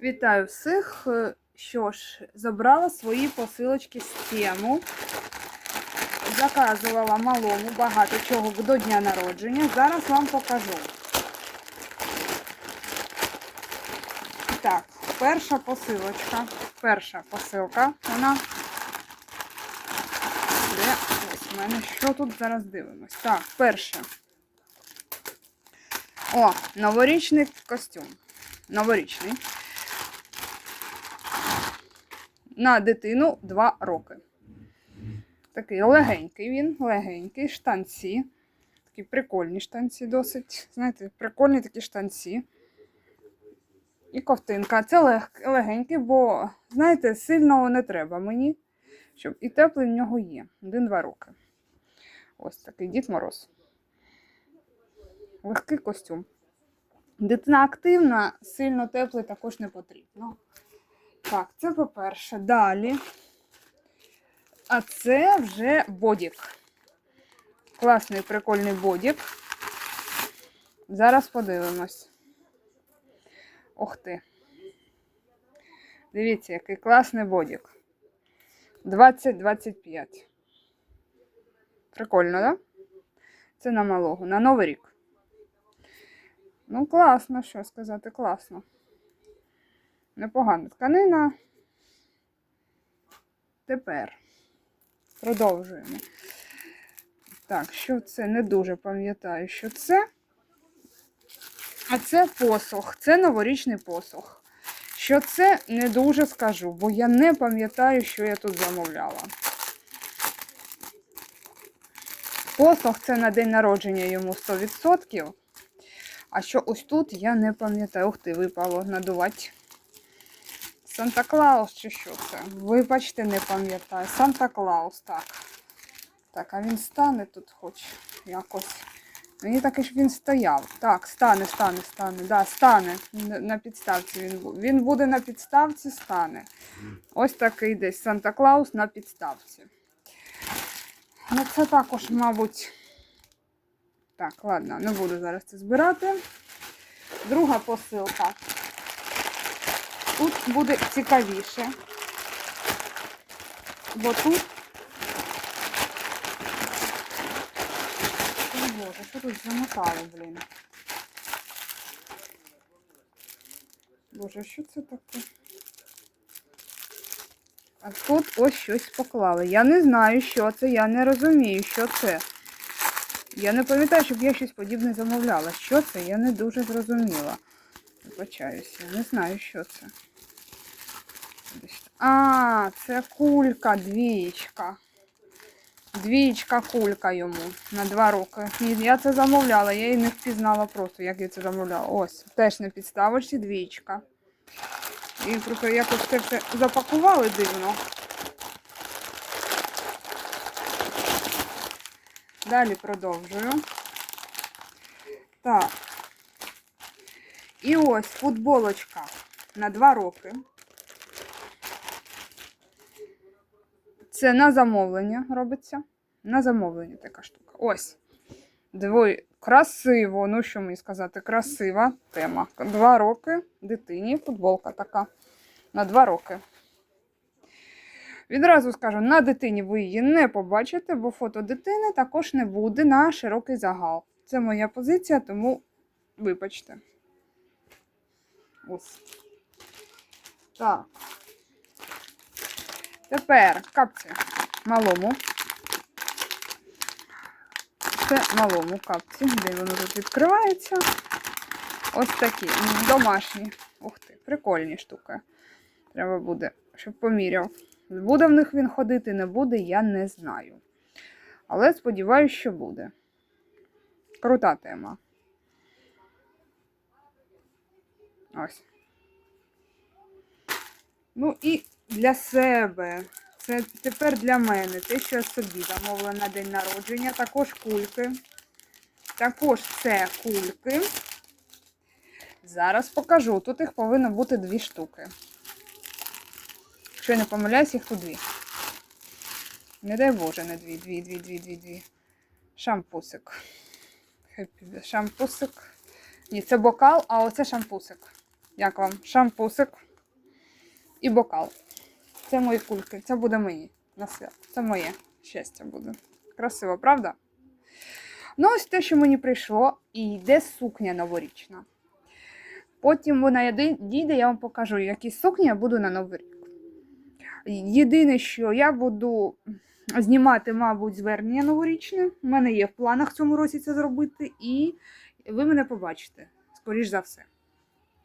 Вітаю всіх. Е, Що ж, забрала свої посилочки з тему. Заказувала малому багато чого до дня народження. Зараз вам покажу. Так, перша посилочка. Перша посилка. Вона. Де? Ось у мене. Що тут зараз дивимось? Так, перше. О, новорічний костюм. Новорічний. На дитину 2 роки. Такий легенький він, легенький, штанці. Такі прикольні штанці досить. Знаєте, прикольні такі штанці. І ковтинка. Це лег, легенький, бо, знаєте, сильного не треба мені. Щоб і теплий в нього є. Один-два роки. Ось такий Дід Мороз. Легкий костюм. Дитина активна, сильно теплий також не потрібно. Так, це по-перше. Далі. А це вже бодік. Класний прикольний бодік. Зараз подивимось. Ух ти. Дивіться, який класний бодік. 20-25. Прикольно? Да? Це на малого, на Новий рік. Ну, класно, що сказати, класно. Непогана тканина. Тепер продовжуємо. Так, що це? Не дуже пам'ятаю, що це. А це посох. Це новорічний посох. Що це, не дуже скажу, бо я не пам'ятаю, що я тут замовляла. Посох це на день народження йому 100%. А що ось тут, я не пам'ятаю. Ух ти, випало надувати. Санта Клаус чи що це? Вибачте, не пам'ятаю. Санта Клаус, так. Так, а він стане тут хоч якось. Мені таке ж він стояв. Так, стане, стане, стане. Да, стане. На підставці він буде. Він буде на підставці, стане. Ось такий десь Санта Клаус на підставці. Ну, це також, мабуть. Так, ладно, не буду зараз це збирати. Друга посилка. Тут буде цікавіше. Бо тут. О, Боже, що тут замотало, блін? Боже, що це таке? А тут ось щось поклали. Я не знаю, що це, я не розумію, що це. Я не пам'ятаю, щоб я щось подібне замовляла. Що це? Я не дуже зрозуміла. Вибачаюся, не знаю, що це. А, це кулька, двічка. Двічка кулька йому на два роки. Я це замовляла, я її не впізнала просто, як я це замовляла. Ось, теж на підставочці двічка. І просто якось це все запакували дивно. Далі продовжую. Так. І ось футболочка на 2 роки. Це на замовлення робиться. На замовлення така штука. Ось. Двоє. Красиво, ну що мені сказати, красива тема. Два роки дитині, футболка така. На два роки. Відразу скажу, на дитині ви її не побачите, бо фото дитини також не буде на широкий загал. Це моя позиція, тому вибачте. Ось. Так. Тепер капці малому. Це малому капці, де воно тут відкривається. Ось такі домашні. Ух ти, прикольні штуки. Треба буде, щоб поміряв. Буде в них він ходити, не буде, я не знаю. Але сподіваюся, що буде. Крута тема. Ось. Ну і для себе. Це тепер для мене. Те, що собі замовила на день народження. Також кульки. Також це кульки. Зараз покажу. Тут їх повинно бути дві штуки. Якщо я не помиляюсь, їх тут дві. Не дай Боже, не дві, дві, дві, дві, дві, дві. Шампусик. Шампусик. Ні, це бокал, а оце шампусик. Як вам? Шампусик і бокал. Це мої кульки. Це буде мені на свят. Це моє щастя буде. Красиво, правда? Ну, ось те, що мені прийшло, і йде сукня новорічна. Потім вона дійде, я вам покажу, які сукні я буду на Новий рік. Єдине, що я буду знімати, мабуть, звернення новорічне. У мене є в планах цьому році це зробити, і ви мене побачите, скоріш за все.